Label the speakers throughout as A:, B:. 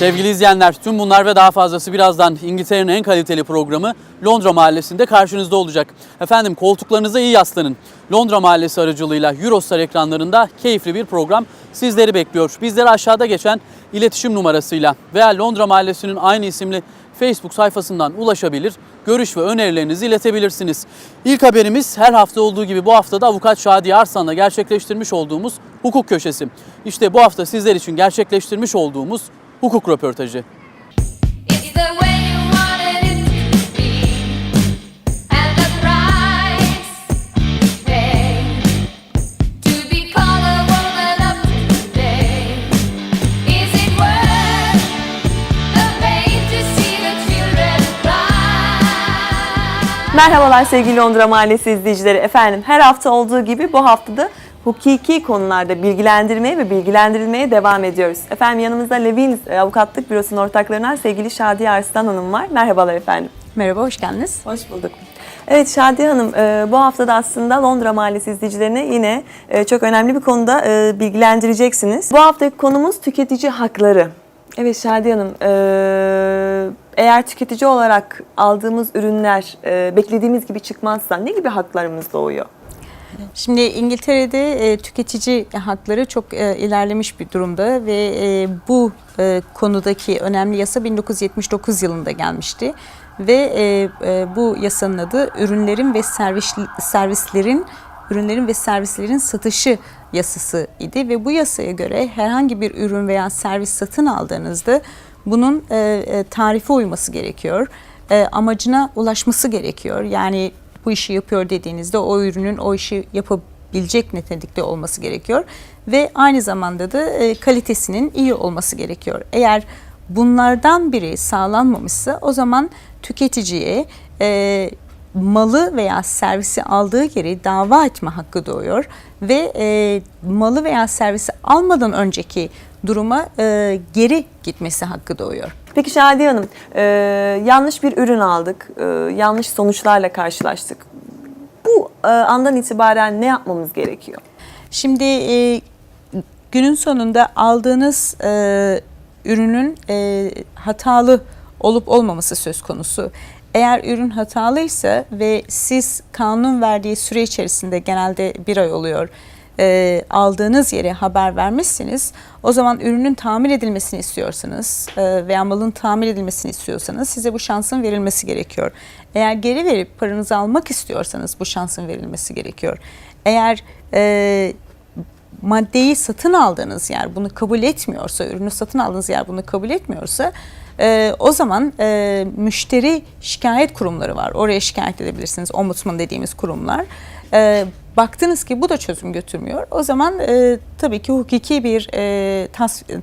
A: Sevgili izleyenler, tüm bunlar ve daha fazlası birazdan İngiltere'nin en kaliteli programı Londra Mahallesi'nde karşınızda olacak. Efendim koltuklarınıza iyi yaslanın. Londra Mahallesi aracılığıyla Eurostar ekranlarında keyifli bir program sizleri bekliyor. Bizlere aşağıda geçen iletişim numarasıyla veya Londra Mahallesi'nin aynı isimli Facebook sayfasından ulaşabilir, görüş ve önerilerinizi iletebilirsiniz. İlk haberimiz her hafta olduğu gibi bu hafta da avukat Şadiye Arslan'la gerçekleştirmiş olduğumuz hukuk köşesi. İşte bu hafta sizler için gerçekleştirmiş olduğumuz hukuk röportajı.
B: It's the way you wanted it to be, and the price you pay to be called a woman of today. Is it worth the pain to see the children cry?
C: Merhabalar sevgili Londra Mahallesi izleyicileri. Efendim her hafta olduğu gibi bu haftada hukuki konularda bilgilendirmeye ve bilgilendirilmeye devam ediyoruz. Efendim yanımızda Levin Avukatlık Bürosu'nun ortaklarından sevgili Şadiye Arslan Hanım var. Merhabalar efendim.
D: Merhaba, hoş geldiniz.
C: Hoş bulduk. Evet Şadiye Hanım e, bu haftada aslında Londra Mahallesi izleyicilerine yine e, çok önemli bir konuda e, bilgilendireceksiniz. Bu haftaki konumuz tüketici hakları. Evet Şadiye Hanım, e, eğer tüketici olarak aldığımız ürünler e, beklediğimiz gibi çıkmazsa ne gibi haklarımız doğuyor?
D: Şimdi İngiltere'de e, tüketici hakları çok e, ilerlemiş bir durumda ve e, bu e, konudaki önemli yasa 1979 yılında gelmişti ve e, e, bu yasanın adı ürünlerin ve servis, servislerin ürünlerin ve servislerin satışı yasası idi ve bu yasaya göre herhangi bir ürün veya servis satın aldığınızda bunun e, e, tarife uyması gerekiyor. E, amacına ulaşması gerekiyor. Yani bu işi yapıyor dediğinizde o ürünün o işi yapabilecek nitelikte olması gerekiyor ve aynı zamanda da e, kalitesinin iyi olması gerekiyor. Eğer bunlardan biri sağlanmamışsa o zaman tüketiciye e, malı veya servisi aldığı yeri dava etme hakkı doğuyor ve e, malı veya servisi almadan önceki duruma e, geri gitmesi hakkı doğuyor.
C: Peki Şadiye Hanım, e, yanlış bir ürün aldık, e, yanlış sonuçlarla karşılaştık. Bu e, andan itibaren ne yapmamız gerekiyor?
D: Şimdi e, günün sonunda aldığınız e, ürünün e, hatalı olup olmaması söz konusu. Eğer ürün hatalıysa ve siz kanun verdiği süre içerisinde genelde bir ay oluyor e, aldığınız yere haber vermişsiniz. O zaman ürünün tamir edilmesini istiyorsanız e, veya malın tamir edilmesini istiyorsanız size bu şansın verilmesi gerekiyor. Eğer geri verip paranızı almak istiyorsanız bu şansın verilmesi gerekiyor. Eğer e, maddeyi satın aldığınız yer bunu kabul etmiyorsa, ürünü satın aldığınız yer bunu kabul etmiyorsa e, o zaman e, müşteri şikayet kurumları var. Oraya şikayet edebilirsiniz. Ombudsman dediğimiz kurumlar. E, baktınız ki bu da çözüm götürmüyor. O zaman e, tabii ki hukuki bir e,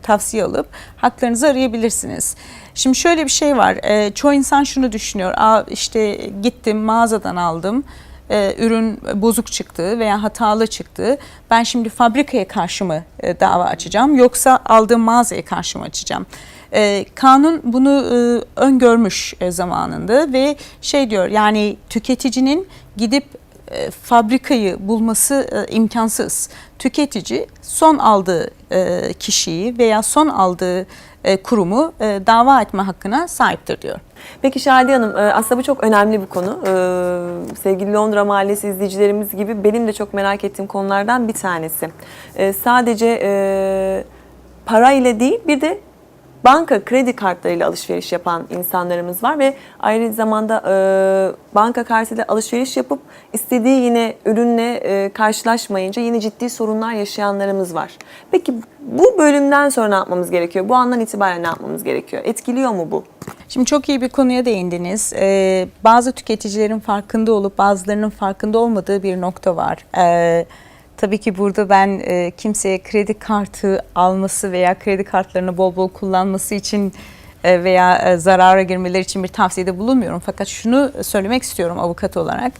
D: tavsiye alıp haklarınızı arayabilirsiniz. Şimdi şöyle bir şey var. E, çoğu insan şunu düşünüyor. Aa, işte gittim mağazadan aldım e, ürün bozuk çıktı veya hatalı çıktı. Ben şimdi fabrikaya karşı mı e, dava açacağım yoksa aldığım mağazaya karşı mı açacağım? E, kanun bunu e, öngörmüş e, zamanında ve şey diyor yani tüketicinin gidip e, fabrikayı bulması e, imkansız. Tüketici son aldığı e, kişiyi veya son aldığı kurumu dava etme hakkına sahiptir diyor.
C: Peki Şadiye Hanım, aslında bu çok önemli bir konu. Sevgili Londra Mahallesi izleyicilerimiz gibi benim de çok merak ettiğim konulardan bir tanesi. Sadece para ile değil bir de banka kredi kartlarıyla alışveriş yapan insanlarımız var ve aynı zamanda e, banka kartıyla alışveriş yapıp istediği yine ürünle e, karşılaşmayınca yine ciddi sorunlar yaşayanlarımız var. Peki bu bölümden sonra ne yapmamız gerekiyor? Bu andan itibaren ne yapmamız gerekiyor? Etkiliyor mu bu?
D: Şimdi çok iyi bir konuya değindiniz. Ee, bazı tüketicilerin farkında olup bazılarının farkında olmadığı bir nokta var. Ee, tabii ki burada ben e, kimseye kredi kartı alması veya kredi kartlarını bol bol kullanması için e, veya e, zarara girmeleri için bir tavsiyede bulunmuyorum. Fakat şunu söylemek istiyorum avukat olarak.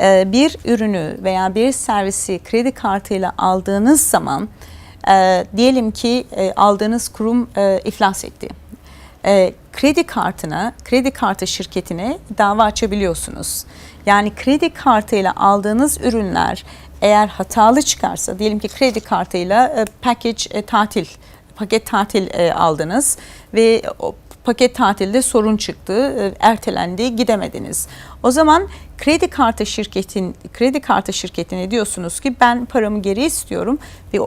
D: Ee, bir ürünü veya bir servisi kredi kartıyla aldığınız zaman e, diyelim ki e, aldığınız kurum e, iflas etti e, kredi kartına, kredi kartı şirketine dava açabiliyorsunuz. Yani kredi kartıyla aldığınız ürünler eğer hatalı çıkarsa, diyelim ki kredi kartıyla e, package e, tatil paket tatil e, aldınız ve o paket tatilde sorun çıktı, e, ertelendi, gidemediniz. O zaman kredi kartı şirketin kredi kartı şirketine diyorsunuz ki ben paramı geri istiyorum ve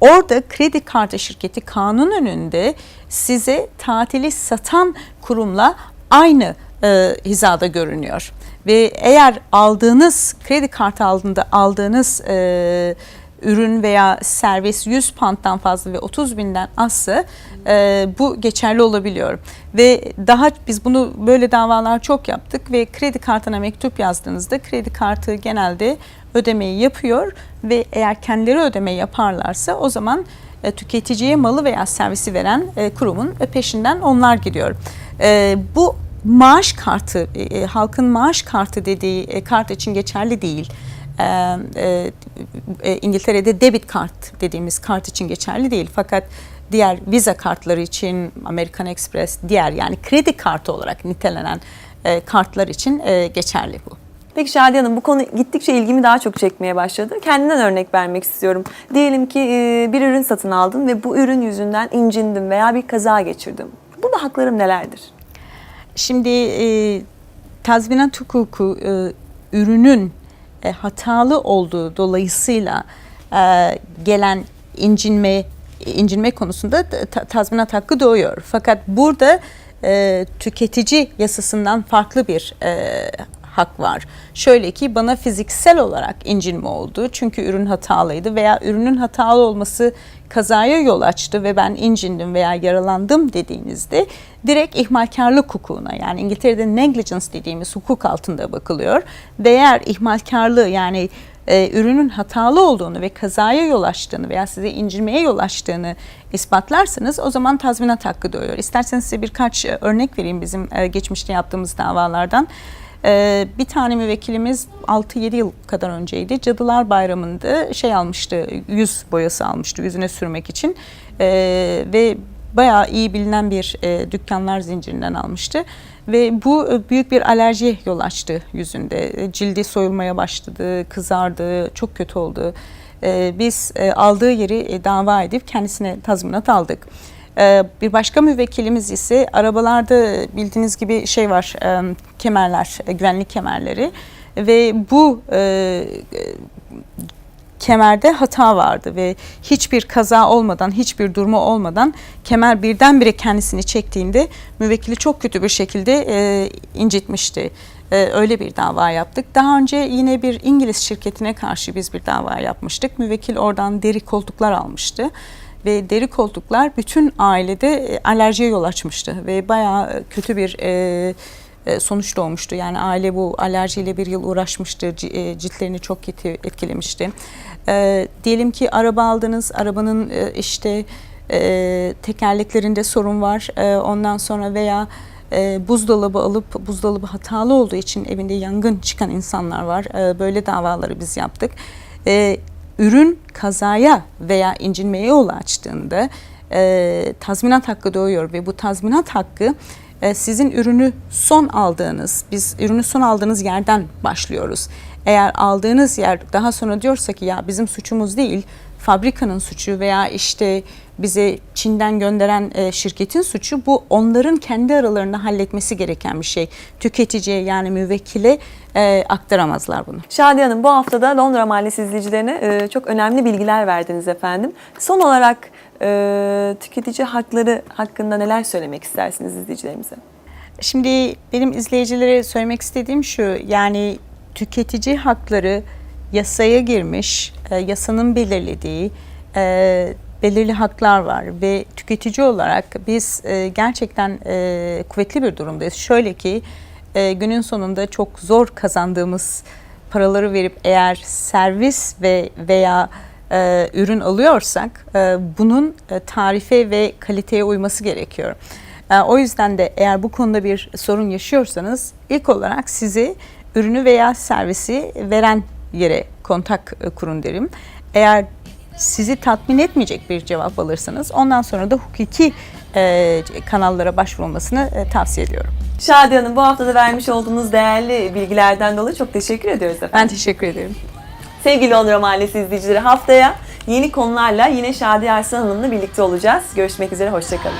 D: Orada kredi kartı şirketi kanun önünde size tatili satan kurumla aynı e, hizada görünüyor. Ve eğer aldığınız kredi kartı aldığında aldığınız e, ürün veya servis 100 pound'dan fazla ve 30 binden azsa e, bu geçerli olabiliyor. Ve daha biz bunu böyle davalar çok yaptık ve kredi kartına mektup yazdığınızda kredi kartı genelde ödemeyi yapıyor ve eğer kendileri ödeme yaparlarsa o zaman e, tüketiciye malı veya servisi veren e, kurumun e, peşinden onlar gidiyor. E, bu maaş kartı, e, e, halkın maaş kartı dediği e, kart için geçerli değil. E, e, e, İngiltere'de debit kart dediğimiz kart için geçerli değil. Fakat diğer viza kartları için, American Express, diğer yani kredi kartı olarak nitelenen e, kartlar için e, geçerli bu.
C: Peki Şadiye Hanım bu konu gittikçe ilgimi daha çok çekmeye başladı. Kendimden örnek vermek istiyorum. Diyelim ki e, bir ürün satın aldın ve bu ürün yüzünden incindim veya bir kaza geçirdim. Burada haklarım nelerdir?
D: Şimdi e, tazminat hukuku e, ürünün e, hatalı olduğu dolayısıyla e, gelen incinme incinme konusunda ta- tazminat hakkı doğuyor. Fakat burada e, tüketici yasasından farklı bir e, hak var. Şöyle ki bana fiziksel olarak incinme oldu çünkü ürün hatalıydı veya ürünün hatalı olması kazaya yol açtı ve ben incindim veya yaralandım dediğinizde direkt ihmalkarlık hukukuna yani İngiltere'de negligence dediğimiz hukuk altında bakılıyor. Ve eğer ihmalkarlığı yani e, ürünün hatalı olduğunu ve kazaya yol açtığını veya size incinmeye yol açtığını ispatlarsanız o zaman tazminat hakkı doğuyor. İsterseniz size birkaç e, örnek vereyim bizim e, geçmişte yaptığımız davalardan. E, bir tane müvekkilimiz 6-7 yıl kadar önceydi. Cadılar Bayramı'nda şey almıştı, yüz boyası almıştı yüzüne sürmek için. E, ve bayağı iyi bilinen bir e, dükkanlar zincirinden almıştı. Ve bu e, büyük bir alerjiye yol açtı yüzünde. E, Cildi soyulmaya başladı, kızardı, çok kötü oldu. Biz aldığı yeri dava edip kendisine tazminat aldık. E, bir başka müvekkilimiz ise arabalarda bildiğiniz gibi şey var, e, kemerler, e, güvenlik kemerleri. Ve bu e, kemerde hata vardı ve hiçbir kaza olmadan, hiçbir durma olmadan kemer birdenbire kendisini çektiğinde müvekkili çok kötü bir şekilde incitmişti. Öyle bir dava yaptık. Daha önce yine bir İngiliz şirketine karşı biz bir dava yapmıştık. Müvekkil oradan deri koltuklar almıştı ve deri koltuklar bütün ailede e, alerjiye yol açmıştı ve bayağı kötü bir e, e, sonuç doğmuştu. Yani aile bu alerjiyle bir yıl uğraşmıştı, e, ciltlerini çok kötü etkilemişti. E, diyelim ki araba aldınız, arabanın e, işte e, tekerleklerinde sorun var. E, ondan sonra veya e, buzdolabı alıp buzdolabı hatalı olduğu için evinde yangın çıkan insanlar var. E, böyle davaları biz yaptık. E, ürün kazaya veya incinmeye yol açtığında e, tazminat hakkı doğuyor ve bu tazminat hakkı e, sizin ürünü son aldığınız, biz ürünü son aldığınız yerden başlıyoruz. Eğer aldığınız yer daha sonra diyorsa ki ya bizim suçumuz değil, fabrikanın suçu veya işte bize Çin'den gönderen e, şirketin suçu bu onların kendi aralarında halletmesi gereken bir şey. Tüketiciye yani müvekkile e, aktaramazlar bunu.
C: Şadiye Hanım bu haftada Londra Mahallesi izleyicilerine e, çok önemli bilgiler verdiniz efendim. Son olarak e, tüketici hakları hakkında neler söylemek istersiniz izleyicilerimize?
D: Şimdi benim izleyicilere söylemek istediğim şu yani tüketici hakları yasaya girmiş, e, yasanın belirlediği e, belirli haklar var ve tüketici olarak biz e, gerçekten kuvvetli bir durumdayız. Şöyle ki günün sonunda çok zor kazandığımız paraları verip eğer servis ve veya ürün alıyorsak bunun tarife ve kaliteye uyması gerekiyor. O yüzden de eğer bu konuda bir sorun yaşıyorsanız ilk olarak sizi ürünü veya servisi veren yere kontak e, kurun derim. Eğer sizi tatmin etmeyecek bir cevap alırsanız ondan sonra da hukuki e, kanallara başvurulmasını e, tavsiye ediyorum.
C: Şadiye Hanım bu haftada vermiş olduğunuz değerli bilgilerden dolayı çok teşekkür ediyoruz efendim.
D: Ben teşekkür ederim.
C: Sevgili Londra Mahallesi izleyicileri haftaya yeni konularla yine Şadiye Arslan Hanım'la birlikte olacağız. Görüşmek üzere, hoşçakalın.